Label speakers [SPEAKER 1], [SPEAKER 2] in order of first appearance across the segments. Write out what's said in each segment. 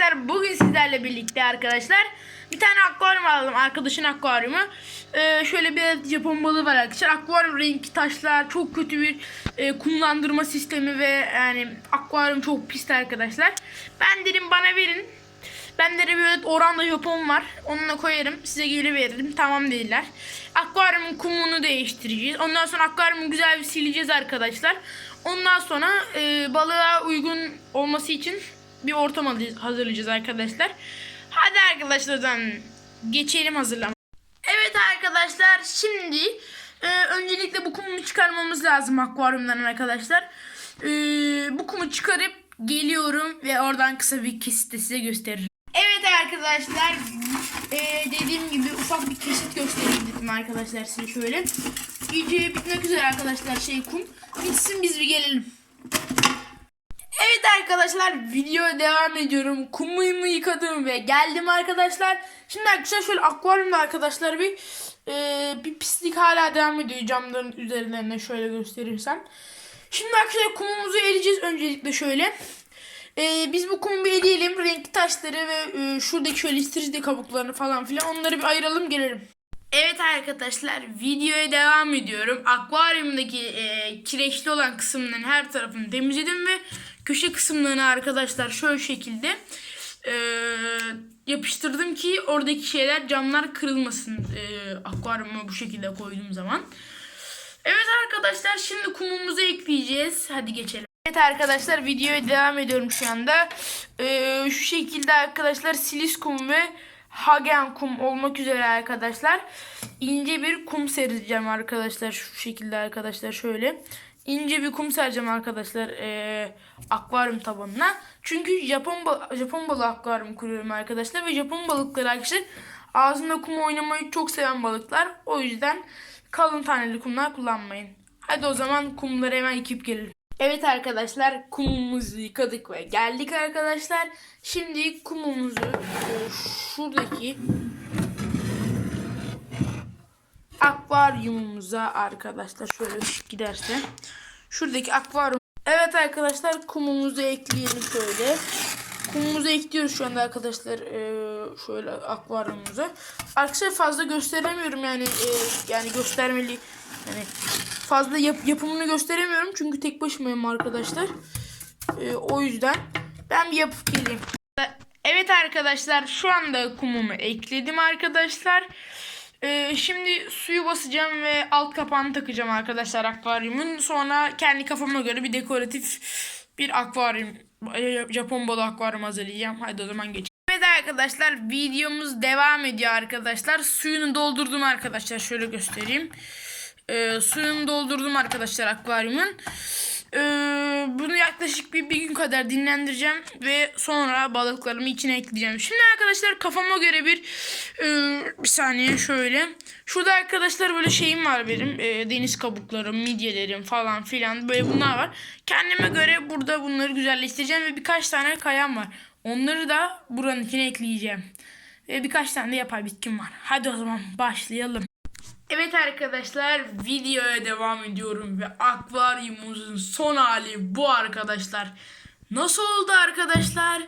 [SPEAKER 1] arkadaşlar bugün sizlerle birlikte arkadaşlar bir tane akvaryum aldım arkadaşın akvaryumu. Ee, şöyle bir Japon balığı var arkadaşlar. Akvaryum renk taşlar çok kötü bir e, kumlandırma sistemi ve yani akvaryum çok pis arkadaşlar. Ben dedim bana verin. Bende de böyle oranda Japon var. Onunla koyarım. Size geri veririm. Tamam dediler. Akvaryumun kumunu değiştireceğiz. Ondan sonra akvaryumu güzel bir sileceğiz arkadaşlar. Ondan sonra e, balığa uygun olması için bir ortam hazır- hazırlayacağız arkadaşlar. Hadi arkadaşlar geçelim hazırlama. Evet arkadaşlar şimdi e, öncelikle bu kumu çıkarmamız lazım akvaryumdan arkadaşlar. E, bu kumu çıkarıp geliyorum ve oradan kısa bir kesit size gösteririm. Evet arkadaşlar e, dediğim gibi ufak bir kesit göstereyim dedim arkadaşlar size şöyle. İyice bitmek üzere arkadaşlar şey kum. Bitsin biz bir gelelim. Evet arkadaşlar videoya devam ediyorum. Kumumu yıkadım ve geldim arkadaşlar. Şimdi arkadaşlar şöyle akvaryumda arkadaşlar bir e, bir pislik hala devam ediyor camların üzerlerine şöyle gösterirsem. Şimdi arkadaşlar kumumuzu eleyeceğiz öncelikle şöyle. E, biz bu kumu bir eleyelim. Renkli taşları ve e, şuradaki şöyle istiridye kabuklarını falan filan onları bir ayıralım gelelim. Evet arkadaşlar videoya devam ediyorum. Akvaryumdaki e, kireçli olan kısımların her tarafını temizledim ve köşe kısımlarını arkadaşlar şöyle şekilde e, yapıştırdım ki oradaki şeyler camlar kırılmasın e, akvaryuma bu şekilde koyduğum zaman. Evet arkadaşlar şimdi kumumuzu ekleyeceğiz. Hadi geçelim. Evet arkadaşlar videoya devam ediyorum şu anda. Ee, şu şekilde arkadaşlar silis kum ve hagen kum olmak üzere arkadaşlar. ince bir kum sereceğim arkadaşlar. Şu şekilde arkadaşlar şöyle. İnce bir kum sereceğim arkadaşlar ee, akvaryum tabanına. Çünkü Japon, Japon balığı akvaryum kuruyorum arkadaşlar. Ve Japon balıkları arkadaşlar ağzında kum oynamayı çok seven balıklar. O yüzden kalın taneli kumlar kullanmayın. Hadi o zaman kumları hemen yıkayıp gelelim. Evet arkadaşlar kumumuzu yıkadık ve geldik arkadaşlar. Şimdi kumumuzu e, şuradaki akvaryumumuza arkadaşlar şöyle ışık giderse şuradaki akvaryum Evet arkadaşlar kumumuzu ekleyelim şöyle. Kumumuzu ekliyoruz şu anda arkadaşlar ee, şöyle akvaryumumuza. Arkadaşlar fazla gösteremiyorum yani ee, yani göstermeli yani fazla yap- yapımını gösteremiyorum çünkü tek başımayım arkadaşlar. Ee, o yüzden ben bir yapıp geleyim. Evet arkadaşlar şu anda kumumu ekledim arkadaşlar. Ee, şimdi suyu basacağım ve alt kapağını takacağım arkadaşlar akvaryumun. Sonra kendi kafama göre bir dekoratif bir akvaryum, e, Japon balığı akvaryum hazırlayacağım. Hadi o zaman geçelim. Evet arkadaşlar videomuz devam ediyor arkadaşlar. Suyunu doldurdum arkadaşlar. Şöyle göstereyim. Ee, suyunu doldurdum arkadaşlar akvaryumun. Ee, yaklaşık bir, bir gün kadar dinlendireceğim ve sonra balıklarımı içine ekleyeceğim. Şimdi arkadaşlar kafama göre bir e, bir saniye şöyle. Şurada arkadaşlar böyle şeyim var benim. E, deniz kabuklarım, midyelerim falan filan böyle bunlar var. Kendime göre burada bunları güzelleştireceğim ve birkaç tane kayam var. Onları da buranın içine ekleyeceğim. Ve birkaç tane de yapay bitkim var. Hadi o zaman başlayalım. Evet arkadaşlar videoya devam ediyorum ve akvaryumumuzun son hali bu arkadaşlar. Nasıl oldu arkadaşlar?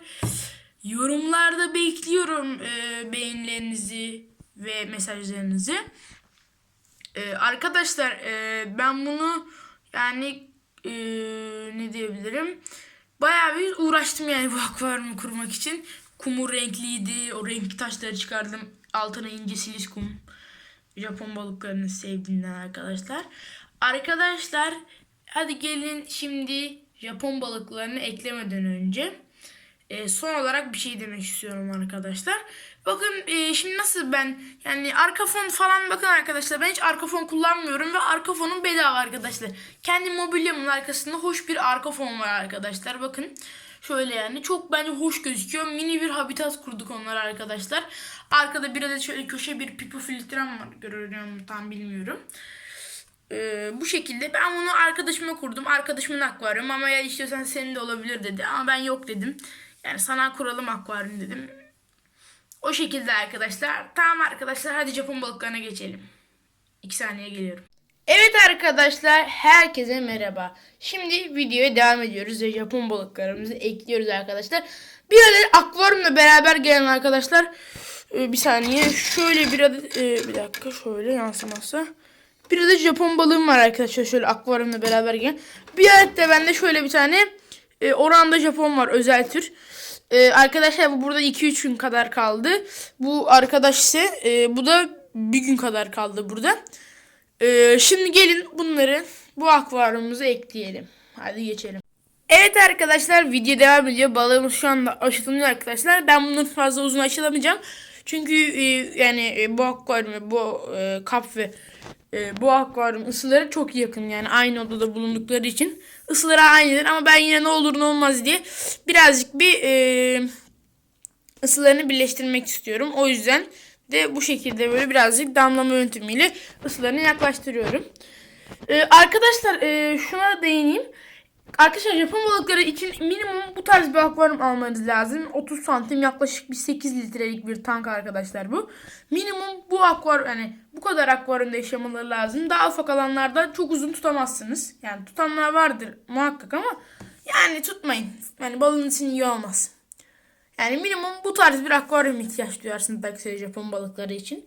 [SPEAKER 1] Yorumlarda bekliyorum e, beğenilerinizi ve mesajlarınızı. E, arkadaşlar e, ben bunu yani e, ne diyebilirim? Bayağı bir uğraştım yani bu akvaryumu kurmak için. Kumu renkliydi. O renkli taşları çıkardım. Altına ince silis kum. Japon balıklarını sevdiğinden arkadaşlar. Arkadaşlar hadi gelin şimdi Japon balıklarını eklemeden önce e, son olarak bir şey demek istiyorum arkadaşlar. Bakın e, şimdi nasıl ben yani arka fon falan bakın arkadaşlar ben hiç arka fon kullanmıyorum ve arka fonum bedava arkadaşlar. Kendi mobilyamın arkasında hoş bir arka fon var arkadaşlar bakın. Şöyle yani çok bence hoş gözüküyor. Mini bir habitat kurduk onlara arkadaşlar. Arkada bir adet şöyle köşe bir pipo filtrem var. Görüyorum tam bilmiyorum. Ee, bu şekilde ben bunu arkadaşıma kurdum. Arkadaşımın akvaryumu ama ya istiyorsan senin de olabilir dedi. Ama ben yok dedim. Yani sana kuralım akvaryum dedim. O şekilde arkadaşlar. Tamam arkadaşlar hadi Japon balıklarına geçelim. 2 saniye geliyorum. Evet arkadaşlar herkese merhaba. Şimdi videoya devam ediyoruz ve Japon balıklarımızı ekliyoruz arkadaşlar. Bir adet akvaryumla beraber gelen arkadaşlar e, bir saniye şöyle bir adet e, bir dakika şöyle yansıması. Bir adet Japon balığım var arkadaşlar şöyle akvaryumla beraber gelen. Bir adet de bende şöyle bir tane e, oranda Japon var özel tür. Arkadaşlar bu burada 2-3 gün kadar kaldı. Bu arkadaş ise bu da bir gün kadar kaldı burada. Ee, şimdi gelin bunları bu akvaryumumuza ekleyelim. Hadi geçelim. Evet arkadaşlar video devam ediyor. Balığımız şu anda aşılanıyor arkadaşlar. Ben bunun fazla uzun aşılamayacağım. Çünkü e, yani e, bu akvaryum bu e, kap ve e, bu akvaryum ısıları çok yakın. Yani aynı odada bulundukları için ısıları aynıdır. Ama ben yine ne olur ne olmaz diye birazcık bir e, ısılarını birleştirmek istiyorum. O yüzden de bu şekilde böyle birazcık damlama yöntemiyle ısılarını yaklaştırıyorum. Ee, arkadaşlar e, şuna değineyim. Arkadaşlar Japon balıkları için minimum bu tarz bir akvaryum almanız lazım. 30 santim yaklaşık bir 8 litrelik bir tank arkadaşlar bu. Minimum bu akvaryum yani bu kadar akvaryumda yaşamaları lazım. Daha ufak alanlarda çok uzun tutamazsınız. Yani tutanlar vardır muhakkak ama yani tutmayın. Yani balığın için iyi olmaz. Yani minimum bu tarz bir akvaryum ihtiyaç duyarsınız belki Japon balıkları için.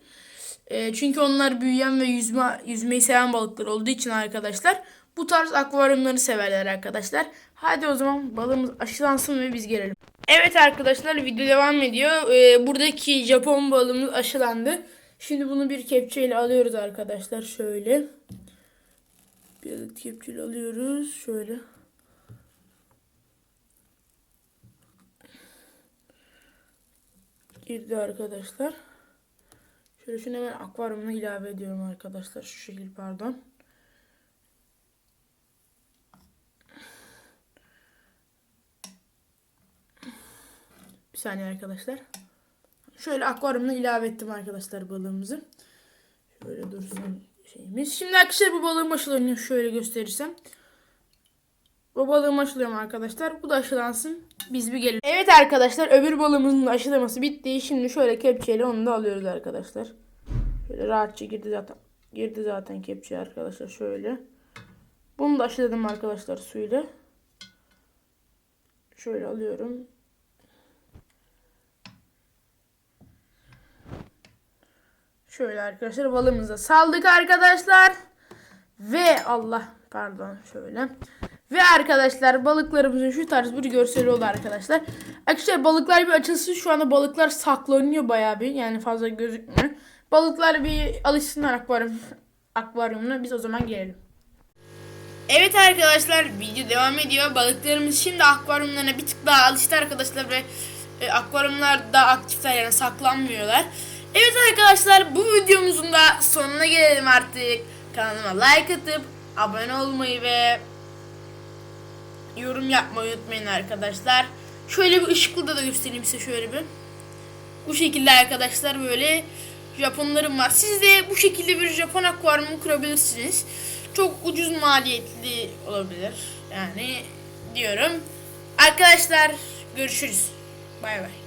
[SPEAKER 1] E, çünkü onlar büyüyen ve yüzme yüzmeyi seven balıklar olduğu için arkadaşlar bu tarz akvaryumları severler arkadaşlar. Hadi o zaman balığımız aşılansın ve biz gelelim. Evet arkadaşlar video devam ediyor. E, buradaki Japon balığımız aşılandı. Şimdi bunu bir kepçeyle alıyoruz arkadaşlar şöyle. Bir adet kepçeyle alıyoruz şöyle. Girdi arkadaşlar. Şöyle şunu hemen akvaryumuna ilave ediyorum arkadaşlar. Şu şekil pardon. Bir saniye arkadaşlar. Şöyle akvaryumuna ilave ettim arkadaşlar balığımızı. Şöyle dursun şeyimiz. Şimdi arkadaşlar bu balığın aşılanıyor. Şöyle gösterirsem. Bu balığım aşılıyorum arkadaşlar. Bu da aşılansın. Biz bir gelin. Evet arkadaşlar öbür balığımızın da aşılaması bitti. Şimdi şöyle kepçeyle onu da alıyoruz arkadaşlar. Şöyle rahatça girdi zaten. Girdi zaten kepçe arkadaşlar şöyle. Bunu da aşıladım arkadaşlar suyla. Şöyle alıyorum. Şöyle arkadaşlar balığımızı saldık arkadaşlar. Ve Allah pardon şöyle. Ve arkadaşlar balıklarımızın şu tarz bir görseli oldu arkadaşlar. Arkadaşlar balıklar bir açılsın. Şu anda balıklar saklanıyor bayağı bir. Yani fazla gözükmüyor. Balıklar bir alışsınlar akvaryum, akvaryumuna. Biz o zaman gelelim. Evet arkadaşlar video devam ediyor. Balıklarımız şimdi akvaryumlarına bir tık daha alıştı arkadaşlar ve e, akvaryumlarda aktifler yani saklanmıyorlar. Evet arkadaşlar bu videomuzun da sonuna gelelim artık. Kanalıma like atıp abone olmayı ve yorum yapmayı unutmayın arkadaşlar. Şöyle bir ışıklı da göstereyim size şöyle bir. Bu şekilde arkadaşlar böyle Japonlarım var. Siz de bu şekilde bir Japon akvaryumu kurabilirsiniz. Çok ucuz maliyetli olabilir. Yani diyorum. Arkadaşlar görüşürüz. Bay bay.